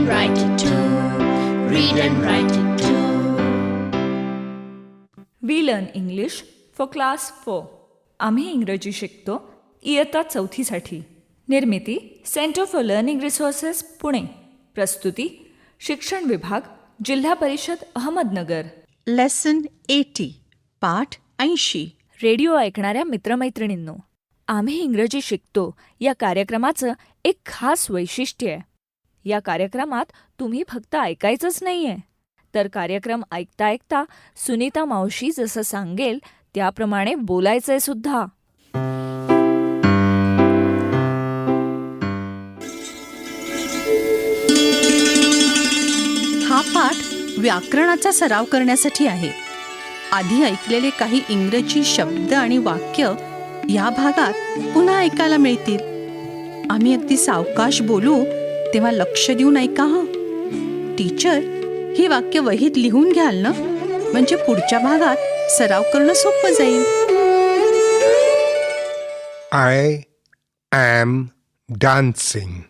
and write it too. Read and write it too. We learn English for class four आम्ही इंग्रजी शिकतो इयत्ता चौथीसाठी. निर्मिती centre for learning resources Pune. प्रस्तुती शिक्षण विभाग जिल्हा परिषद अहमदनगर. लेसन एटी पाठ ऐंशी. रेडिओ ऐकणाऱ्या मित्रमैत्रिणींनो आम्ही इंग्रजी शिकतो या कार्यक्रमाचं एक खास वैशिष्ट्य आहे. या कार्यक्रमात तुम्ही फक्त ऐकायचंच नाही आहे तर कार्यक्रम ऐकता ऐकता सुनीता मावशी जसं सांगेल त्याप्रमाणे बोलायचंय सुद्धा. हा पाठ व्याकरणाचा सराव करण्यासाठी आहे. आधी ऐकलेले काही इंग्रजी शब्द आणि वाक्य या भागात पुन्हा ऐकायला मिळतील. आम्ही अगदी सावकाश बोलू तेव्हा लक्ष देऊन ऐका हं. टीचर ही वाक्य वहीत लिहून घ्याल ना? म्हणजे पुढच्या भागात सराव करणं सोपं जाईल. I am dancing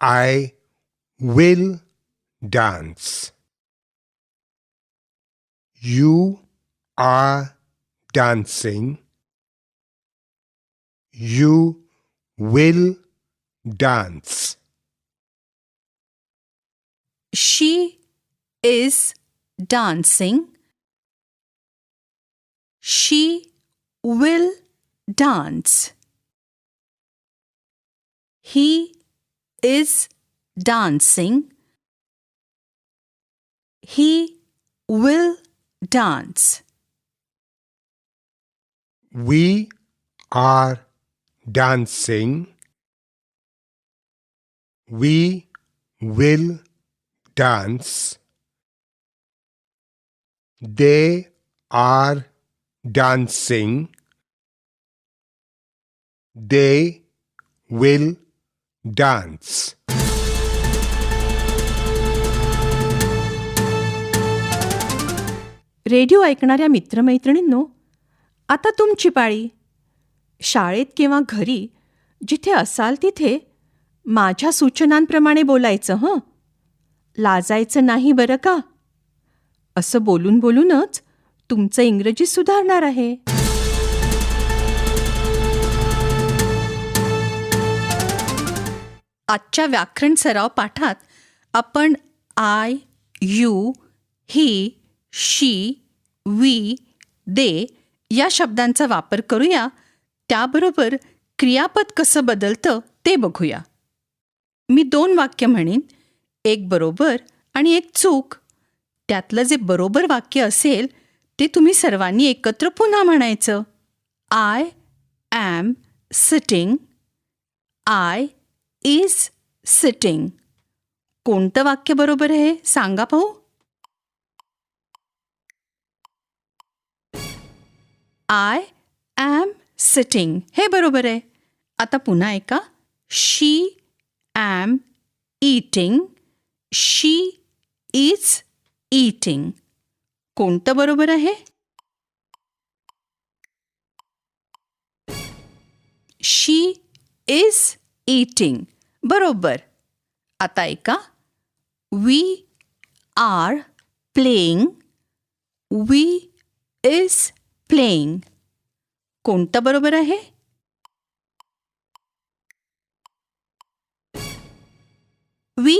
I will dance you are dancing you will dance. She is dancing. She will dance. He is dancing. He will dance. We are dancing. We will dance. They are dancing. They will dance. Radio ऐकणाऱ्या मित्रमैत्रिणींनो आता तुमची पाळी शाळेत किंवा घरी जिथे असाल तिथे माझ्या सूचनांप्रमाणे बोलायचं हं? लाजायचं नाही बरं का? असं बोलून बोलूनच तुमचं इंग्रजी सुधारणार आहे. आजच्या व्याकरण सराव पाठात आपण I you he she we they या शब्दांचा वापर करूया. त्याबरोबर क्रियापद कसं बदलतं ते बघूया. मी दोन वाक्य म्हणेन एक बरोबर आणि एक चूक. त्यातलं जे बरोबर वाक्य असेल ते तुम्ही सर्वांनी एकत्र पुन्हा म्हणायचं. I am sitting I is sitting कोणतं वाक्य बरोबर आहे सांगा पाहू. आय ॲम सिटिंग हे बरोबर आहे. आता पुन्हा ऐका. She am eating she is eating कोणतं बरोबर आहे? शी इज इटिंग बरोबर. आता ऐका. We are playing we is playing कोणतं बरोबर आहे? वी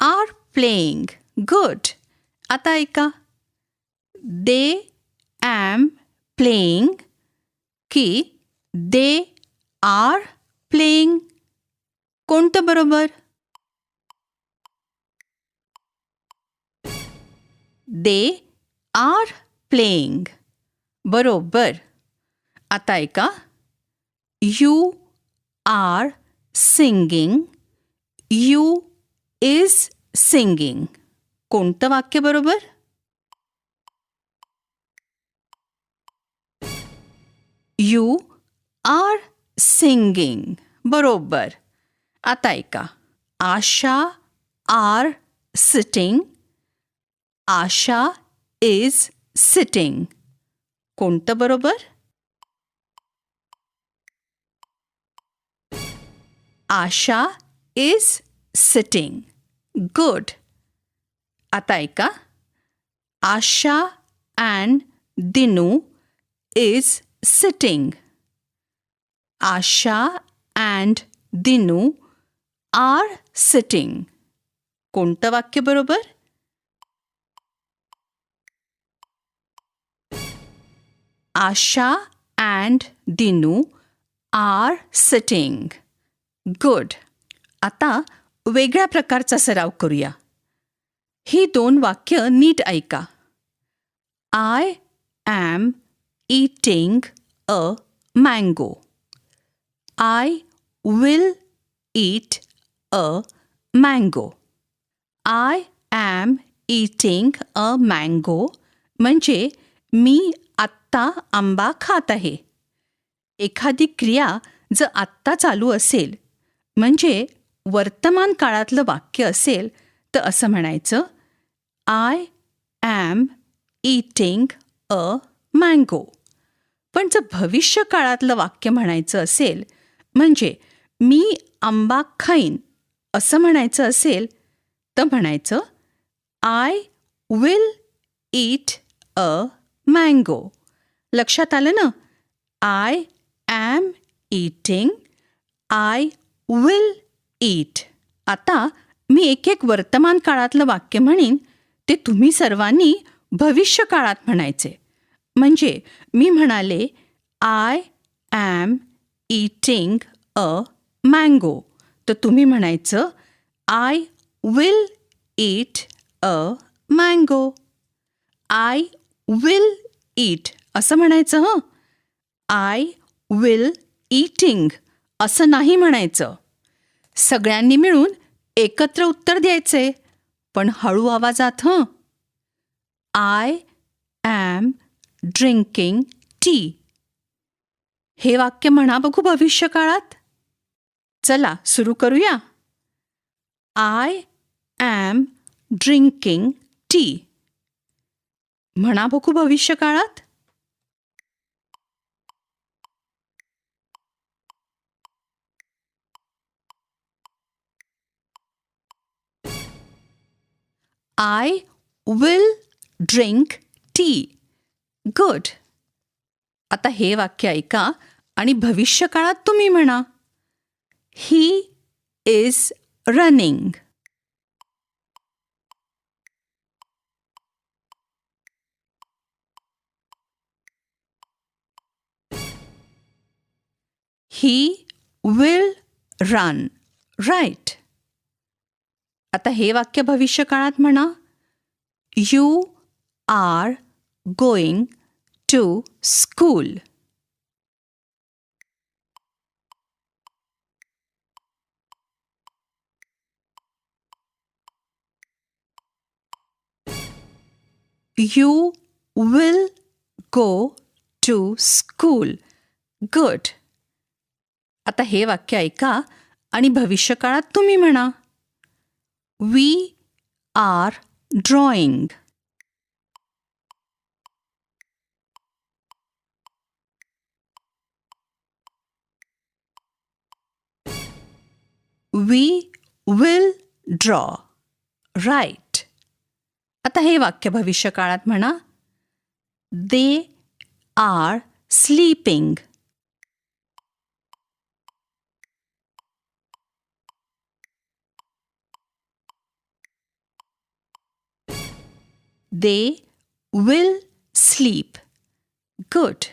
आर प्लेईंग गुड आता ऐका. दे ॲम प्लेईंग की दे आर प्लेईंग कोणतं बरोबर? दे आर प्लेईंग बरोबर. आता ऐका. You are singing you is singing कोणतं वाक्य बरोबर? यू आर सिंगिंग बरोबर. आता ऐका. Asha are sitting Asha is sitting कोणतं बरोबर? आशा इज सिटिंग गुड आता ऐका Asha and Dinu is sitting Asha and Dinu are sitting कोणतं वाक्य बरोबर Asha and Dinu are sitting good आता वेगळ्या प्रकारचा सराव करूया ही दोन वाक्य नीट ऐका I am eating a mango. I will eat a mango. I am eating a mango म्हणजे मी आत्ता आंबा खात आहे एखादी क्रिया जर आत्ता चालू असेल म्हणजे वर्तमान काळातलं वाक्य असेल तर असं म्हणायचं I am eating a mango पण जर भविष्य काळातलं वाक्य म्हणायचं असेल म्हणजे मी आंबा खाईन असं म्हणायचं असेल तर म्हणायचं I will eat a mango लक्षात आलं ना? I am eating I will eat. आता मी एक एक वर्तमान काळातलं वाक्य म्हणेन ते तुम्ही सर्वांनी भविष्य काळात म्हणायचे. म्हणजे मी म्हणाले I am eating a mango. तर तुम्ही म्हणायचं I will eat a mango. I will eat. असं म्हणायचं हं? I will eating. असं नाही म्हणायचं. सगळ्यांनी मिळून एकत्र उत्तर द्यायचे. पण हळू आवाजात हं. आय ॲम ड्रिंकिंग टी हे वाक्य म्हणा बघू भविष्य काळात चला सुरू करूया. आय ॲम ड्रिंकिंग टी म्हणा बघू भविष्य काळात I will drink tea good आता हे वाक्य ऐका आणि भविष्य काळात तुम्ही म्हणा. He is running he will run right आता हे वाक्य भविष्य काळात म्हणा. You are going to school you will go to school good आता हे वाक्य ऐका आणि भविष्य काळात तुम्ही म्हणा. We are drawing. We will draw right आता हे वाक्य भविष्य काळात म्हणा. They are sleeping they will sleep good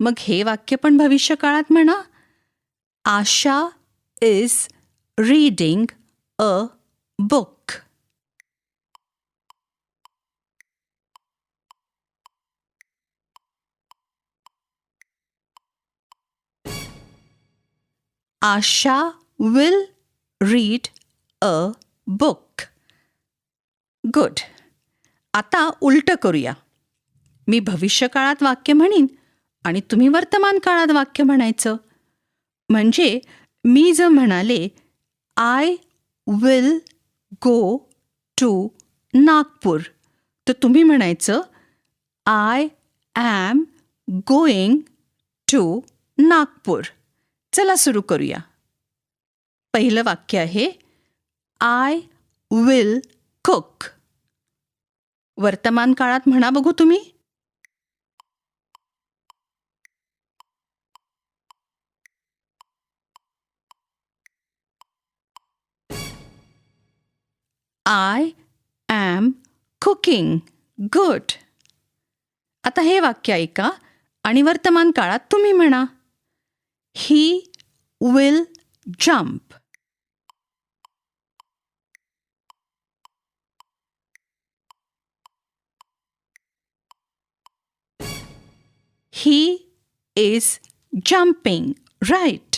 मग हे वाक्य पण भविष्य काळात म्हणा. Asha is reading a book Asha will read a book good आता उलटं करूया. मी भविष्य काळात वाक्य म्हणीन आणि तुम्ही वर्तमान काळात वाक्य म्हणायचं. म्हणजे मी जर म्हणाले I will go to Nagpur. तर तुम्ही म्हणायचं I am going to Nagpur. चला सुरू करूया. पहिलं वाक्य आहे आय विल कुक. वर्तमान काळात म्हणा बघू तुम्ही. आय ॲम कुकिंग गुड आता हे वाक्य ऐका आणि वर्तमान काळात तुम्ही म्हणा. He will jump he is jumping right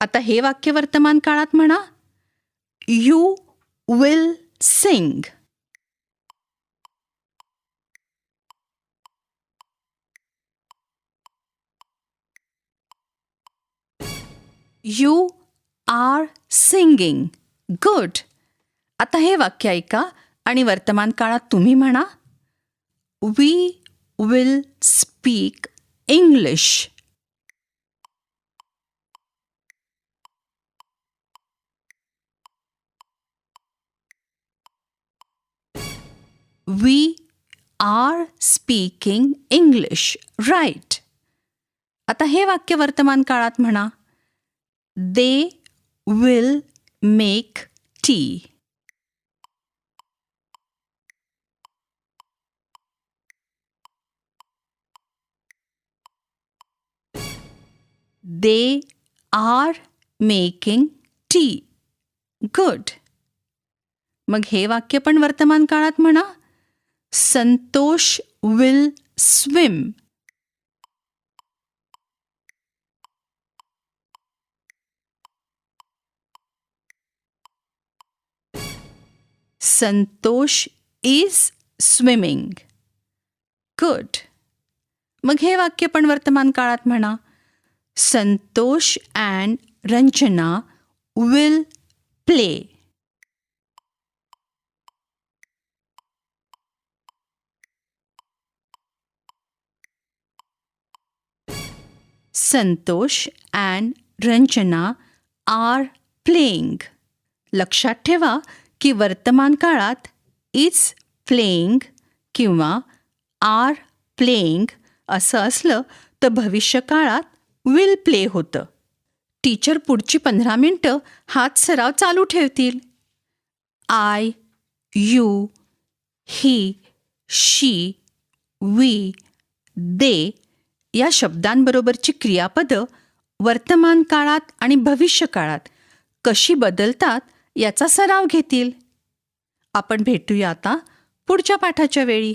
आता हे वाक्य वर्तमान काळात म्हणा. You will sing you are singing good आता हे वाक्य ऐका आणि वर्तमान काळात तुम्ही म्हणा. We will speak English we are speaking English right आता हे वाक्य वर्तमान काळात म्हणा. They will make tea they are making tea good मग हे वाक्य पण वर्तमान काळात म्हणा. Santosh will swim Santosh is swimming good मग हे वाक्य पण वर्तमान काळात म्हणा. Santosh and Ranjana will play Santosh and Ranjana are playing लक्षात ठेवा की वर्तमान काळात इज प्लेईंग किंवा आर प्लेईंग असं असलं तर भविष्य काळात विल प्ले होतं. टीचर पुढची पंधरा मिनटं हात सराव चालू ठेवतील. I you he she we they या शब्दांबरोबरची क्रियापदं वर्तमान काळात आणि भविष्य काळात कशी बदलतात याचा सराव घेतील. आपण भेटूया आता पुढच्या पाठाच्या वेळी.